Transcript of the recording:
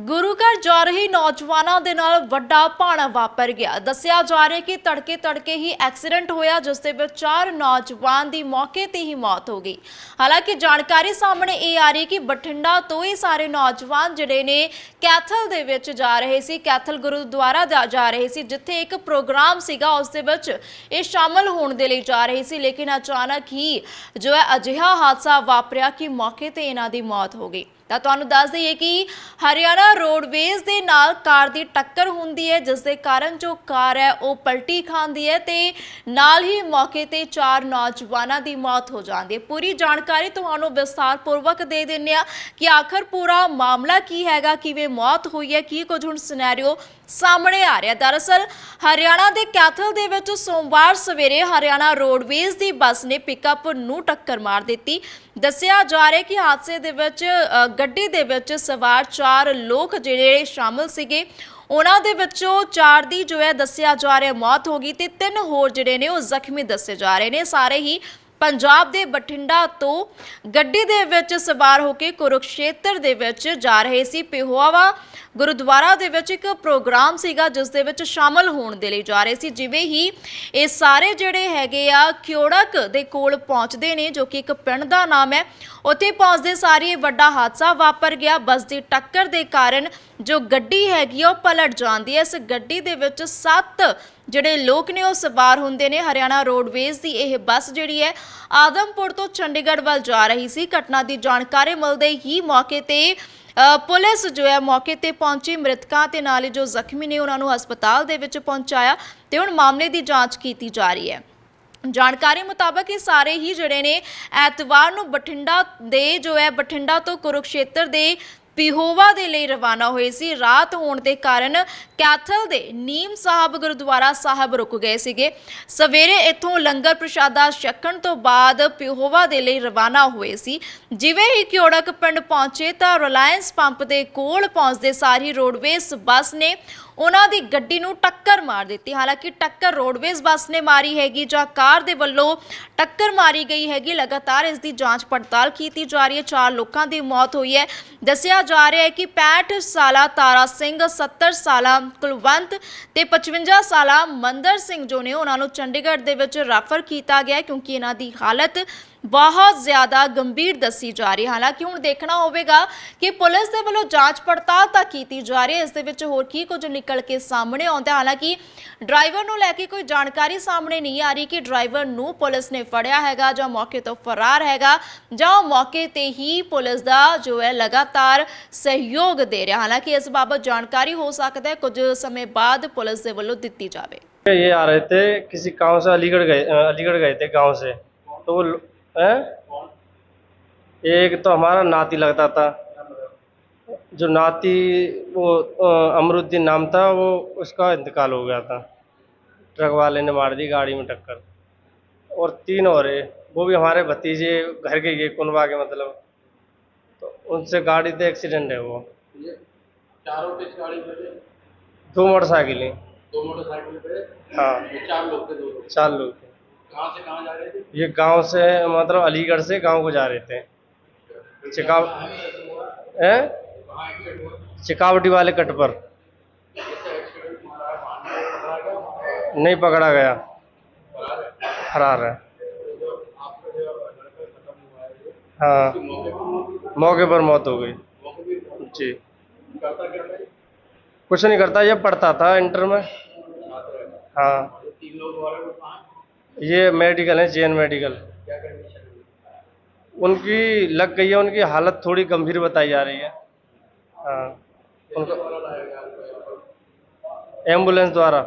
ਗੁਰੂ ਘਰ ਜਾ ਰਹੀ ਨੌਜਵਾਨਾਂ ਦੇ ਨਾਲ ਵੱਡਾ ਭਾਣਾ ਵਾਪਰ ਗਿਆ। ਦੱਸਿਆ ਜਾ ਰਿਹਾ ਕਿ ਤੜਕੇ ਤੜਕੇ ਹੀ ਐਕਸੀਡੈਂਟ ਹੋਇਆ, ਜਿਸ ਦੇ ਵਿੱਚ ਚਾਰ ਨੌਜਵਾਨ ਦੀ ਮੌਕੇ ਤੇ ਹੀ ਮੌਤ ਹੋ ਗਈ। ਹਾਲਾਂਕਿ ਜਾਣਕਾਰੀ ਸਾਹਮਣੇ ਇਹ ਆ ਰਹੀ ਕਿ ਬਠਿੰਡਾ ਤੋਂ ਹੀ ਸਾਰੇ ਨੌਜਵਾਨ ਜਿਹੜੇ ਨੇ ਕੈਥਲ ਦੇ ਵਿੱਚ ਜਾ ਰਹੇ ਸੀ। ਕੈਥਲ ਗੁਰਦੁਆਰਾ ਜਾ- ਜਾ ਰਹੇ ਸੀ, ਜਿੱਥੇ ਇੱਕ ਪ੍ਰੋਗਰਾਮ ਸੀਗਾ, ਉਸ ਦੇ ਵਿੱਚ ਇਹ ਸ਼ਾਮਲ ਹੋਣ ਦੇ ਲਈ ਜਾ ਰਹੇ ਸੀ। ਲੇਕਿਨ ਅਚਾਨਕ ਹੀ ਜੋ ਹੈ ਅਜਿਹਾ ਹਾਦਸਾ ਵਾਪਰਿਆ ਕਿ ਮੌਕੇ ਤੇ ਇਹਨਾਂ ਦੀ ਮੌਤ ਹੋ ਗਈ। ਤਾਂ ਤੁਹਾਨੂੰ ਦੱਸ ਦਈਏ ਕਿ ਹਰਿਆਣਾ ਰੋਡਵੇਜ਼ ਦੇ ਨਾਲ ਕਾਰ ਦੀ ਟੱਕਰ ਹੁੰਦੀ ਹੈ, ਜਿਸ ਦੇ ਕਾਰਨ ਜੋ ਕਾਰ ਹੈ, ਉਹ ਪਲਟੀ ਖਾਂਦੀ ਹੈ ਤੇ ਨਾਲ ਹੀ ਮੌਕੇ ਤੇ ਚਾਰ ਨੌਜਵਾਨਾਂ ਦੀ ਮੌਤ ਹੋ ਜਾਂਦੀ ਹੈ। ਪੂਰੀ ਜਾਣਕਾਰੀ ਤੁਹਾਨੂੰ ਵਿਸਥਾਰਪੂਰਵਕ ਦੇ ਦਿੰਨੇ ਆ ਕਿ ਆਖਰ ਪੂਰਾ ਮਾਮਲਾ ਕੀ ਹੈਗਾ, ਕਿਵੇਂ ਮੌਤ ਹੋਈ ਹੈ, ਕੀ ਕੁਝ ਹੁਣ ਸਿਨੈਰੀਓ ਸਾਹਮਣੇ ਆ ਰਿਹਾ ਦਰਅਸਲ, ਹਰਿਆਣਾ ਦੇ ਕੈਥਲ ਦੇ ਵਿੱਚ ਸੋਮਵਾਰ ਸਵੇਰੇ ਹਰਿਆਣਾ ਰੋਡਵੇਜ਼ ਦੀ ਬੱਸ ਨੇ ਪਿਕਅਪ ਨੂੰ ਟੱਕਰ ਮਾਰ ਦਿੱਤੀ। ਦੱਸਿਆ ਜਾ ਰਿਹਾ ਕਿ ਹਾਦਸੇ ਦੇ ਵਿੱਚ ਗੱਡੀ ਦੇ ਵਿੱਚ ਸਵਾਰ ਚਾਰ ਲੋਕ ਜਿਹੜੇ ਸ਼ਾਮਲ ਸੀਗੇ, ਉਹਨਾਂ ਦੇ ਵਿੱਚੋਂ ਚਾਰ ਦੀ ਜੋ ਹੈ, ਦੱਸਿਆ ਜਾ ਰਿਹਾ ਮੌਤ ਹੋ ਗਈ ਤੇ ਤਿੰਨ ਹੋਰ ਜਿਹੜੇ ਨੇ ਉਹ ਜ਼ਖਮੀ ਦੱਸੇ ਜਾ ਰਹੇ ਨੇ। ਸਾਰੇ ਹੀ ਪੰਜਾਬ ਦੇ ਬਠਿੰਡਾ ਤੋਂ ਗੱਡੀ ਦੇ ਵਿੱਚ ਸਵਾਰ ਹੋ ਕੇ ਕੁਰੂਕਸ਼ੇਤਰ ਦੇ ਵਿੱਚ ਜਾ ਰਹੇ ਸੀ। ਪਿਹੋਵਾ ਗੁਰਦੁਆਰਾ ਦੇ ਵਿੱਚ ਇੱਕ ਪ੍ਰੋਗਰਾਮ ਸੀਗਾ, ਜਿਸ ਦੇ ਵਿੱਚ ਸ਼ਾਮਲ ਹੋਣ ਦੇ ਲਈ ਜਾ ਰਹੇ ਸੀ। ਜਿਵੇਂ ਹੀ ਇਹ ਸਾਰੇ ਜਿਹੜੇ ਹੈਗੇ ਆ ਕਿਉੜਕ ਦੇ ਕੋਲ ਪਹੁੰਚਦੇ ਨੇ, ਜੋ ਕਿ ਇੱਕ ਪਿੰਡ ਦਾ ਨਾਮ ਹੈ, ਉੱਥੇ ਪਹੁੰਚਦੇ ਸਾਰੀ ਇਹ ਵੱਡਾ ਹਾਦਸਾ ਵਾਪਰ ਗਿਆ। ਬੱਸ ਦੀ ਟੱਕਰ ਦੇ ਕਾਰਨ ਜੋ ਗੱਡੀ ਹੈਗੀ ਆ, ਉਹ ਪਲਟ ਜਾਂਦੀ ਹੈ। ਇਸ ਗੱਡੀ ਦੇ ਵਿੱਚ 7 ਜਿਹੜੇ ਲੋਕ ਨੇ ਉਹ ਸਵਾਰ ਹੁੰਦੇ ਨੇ ਹਰਿਆਣਾ ਰੋਡਵੇਜ਼ ਦੀ ਇਹ ਬੱਸ ਜਿਹੜੀ ਹੈ ਆਦਮਪੁਰ ਤੋਂ ਚੰਡੀਗੜ੍ਹ ਵੱਲ ਜਾ ਰਹੀ ਸੀ। ਘਟਨਾ ਦੀ ਜਾਣਕਾਰੀ ਮਿਲਦੇ ਹੀ ਮੌਕੇ ਤੇ ਪੁਲਿਸ ਜੋ ਹੈ ਮੌਕੇ ਤੇ ਪਹੁੰਚੀ। ਮ੍ਰਿਤਕਾਂ ਤੇ ਨਾਲ ਹੀ ਜੋ ਜ਼ਖਮੀ ਨੇ ਉਹਨਾਂ ਨੂੰ ਹਸਪਤਾਲ ਦੇ ਵਿੱਚ ਪਹੁੰਚਾਇਆ ਤੇ ਹੁਣ ਮਾਮਲੇ ਦੀ ਜਾਂਚ ਕੀਤੀ ਜਾ ਰਹੀ ਹੈ। ਜਾਣਕਾਰੀ ਮੁਤਾਬਕ ਇਹ ਸਾਰੇ ਹੀ ਜਿਹੜੇ ਨੇ ਐਤਵਾਰ ਨੂੰ ਬਠਿੰਡਾ ਦੇ ਜੋ ਹੈ ਬਠਿੰਡਾ ਤੋਂ ਕੁਰੂਕਸ਼ੇਤਰ ਦੇ ਪਿਹੋਵਾ ਦੇ ਲਈ ਰਵਾਨਾ ਹੋਏ ਸੀ। ਰਾਤ ਹੋਣ ਦੇ ਕਾਰਨ ਕੈਥਲ ਦੇ ਨੀਮ ਸਾਹਿਬ ਗੁਰਦੁਆਰਾ ਸਾਹਿਬ ਰੁਕ ਗਏ ਸੀਗੇ। ਸਵੇਰੇ ਇੱਥੋਂ ਲੰਗਰ ਪ੍ਰਸ਼ਾਦਾ ਛਕਣ ਤੋਂ ਬਾਅਦ ਪਿਹੋਵਾ ਦੇ ਲਈ ਰਵਾਨਾ ਹੋਏ ਸੀ। ਜਿਵੇਂ ਹੀ ਕਿਉੜਕ ਪਿੰਡ ਪਹੁੰਚੇ ਤਾਂ ਰਿਲਾਇੰਸ ਪੰਪ ਦੇ ਕੋਲ ਪਹੁੰਚਦੇ ਸਾਰੀ ਰੋਡਵੇਜ਼ ਬੱਸ ਨੇ ਉਹਨਾਂ ਦੀ ਗੱਡੀ ਨੂੰ ਟੱਕਰ ਮਾਰ ਦਿੱਤੀ। ਹਾਲਾਂਕਿ ਟੱਕਰ ਰੋਡਵੇਜ਼ ਬੱਸ ਨੇ ਮਾਰੀ ਹੈਗੀ, ਜਾਂ ਕਾਰ ਦੇ ਵੱਲੋਂ ਟੱਕਰ ਮਾਰੀ ਗਈ ਹੈਗੀ। ਲਗਾਤਾਰ ਇਸ ਦੀ ਜਾਂਚ ਪੜਤਾਲ ਕੀਤੀ ਜਾ ਰਹੀ ਹੈ। ਚਾਰ ਲੋਕਾਂ ਦੀ ਮੌਤ ਹੋਈ ਹੈ। ਦੱਸਿਆ ਜਾ ਰਿਹਾ ਹੈ ਕਿ 65 ਸਾਲਾ ਤਾਰਾ ਸਿੰਘ 70 ਸਾਲਾ ਕੁਲਵੰਤ ਤੇ 55 ਸਾਲਾ ਮੰਦਰ ਸਿੰਘ ਜੋ ਨੇ ਉਹਨਾਂ ਨੂੰ ਚੰਡੀਗੜ੍ਹ ਦੇ ਵਿੱਚ ਰੈਫਰ ਕੀਤਾ ਗਿਆ ਕਿਉਂਕਿ ਇਹਨਾਂ ਦੀ ਹਾਲਤ ਬਹੁਤ ਜ਼ਿਆਦਾ ਗੰਭੀਰ ਦੱਸੀ ਜਾ ਰਹੀ ਹੈ ਹਾਲਾਂਕਿ ਹੁਣ ਦੇਖਣਾ ਹੋਵੇਗਾ ਕਿ ਪੁਲਿਸ ਦੇ ਵੱਲੋਂ ਜਾਂਚ ਪੜਤਾਲ ਤਾਂ ਕੀਤੀ ਜਾ ਰਹੀ ਹੈ ਇਸ ਦੇ ਵਿੱਚ ਹੋਰ ਕੀ ਕੁਝ ਨਿਕਲ ਕੇ ਸਾਹਮਣੇ ਆਉਂਦਾ ਹੈ। ਹਾਲਾਂਕਿ ਡਰਾਈਵਰ ਨੂੰ ਲੈ ਕੇ ਕੋਈ ਜਾਣਕਾਰੀ ਸਾਹਮਣੇ ਨਹੀਂ ਆ ਰਹੀ ਕਿ ਡਰਾਈਵਰ ਨੂੰ ਪੁਲਿਸ ਨੇ ਫੜਿਆ ਹੈਗਾ ਜਾਂ ਮੌਕੇ ਤੋਂ ਫਰਾਰ ਹੈਗਾ ਜਾਂ ਉਹ ਮੌਕੇ ਤੇ ਹੀ ਪੁਲਿਸ ਦਾ ਜੋ ਹੈ ਲਗਾਤਾਰ ਸਹਿਯੋਗ ਦੇ ਰਿਹਾ ਹਾਲਾਂਕਿ ਇਸ ਬਾਬਤ ਜਾਣਕਾਰੀ ਹੋ ਸਕਦਾ ਹੈ ਕੁਝ ਸਮੇਂ ਬਾਅਦ ਪੁਲਿਸ ਦੇ ਵੱਲੋਂ ਦਿੱਤੀ ਜਾਵੇ ये आ रहे थे किसी गांव से अलीगढ़ गए अ, अलीगढ़ गए थे गांव से तो वो लो- हैं? एक तो हमारा नाती लगता था। जो नाती वो अमरुद्दीन नाम था वो उसका इंतकाल हो गया था। ट्रक वाले ने मार दी गाड़ी में टक्कर। और तीन और है। वो भी हमारे भतीजे घर के ये कुनबा के मतलब। तो उनसे गाड़ी से एक्सीडेंट है वो। चारों किस गाड़ी पे दो मोटरसाइकिलें। दो मोटरसाइकिल पे हाँ। चार लोग थे चार लोग थे। से जा रहे थे? ये गाँव से मतलब अलीगढ़ से गाँव को जा रहे थे। चिकावटी वाले कट पर। नहीं पकड़ा गया। फरार है? हाँ। मौके पर मौत हो गई। जी। कुछ नहीं करता ये पढ़ता था इंटर में। हाँ? तीन लोग ये मेडिकल है जे मेडिकल उनकी लग गई है, उनकी हालत थोड़ी गंभीर बताई जा रही है हाँ पर? एंबुलेंस द्वारा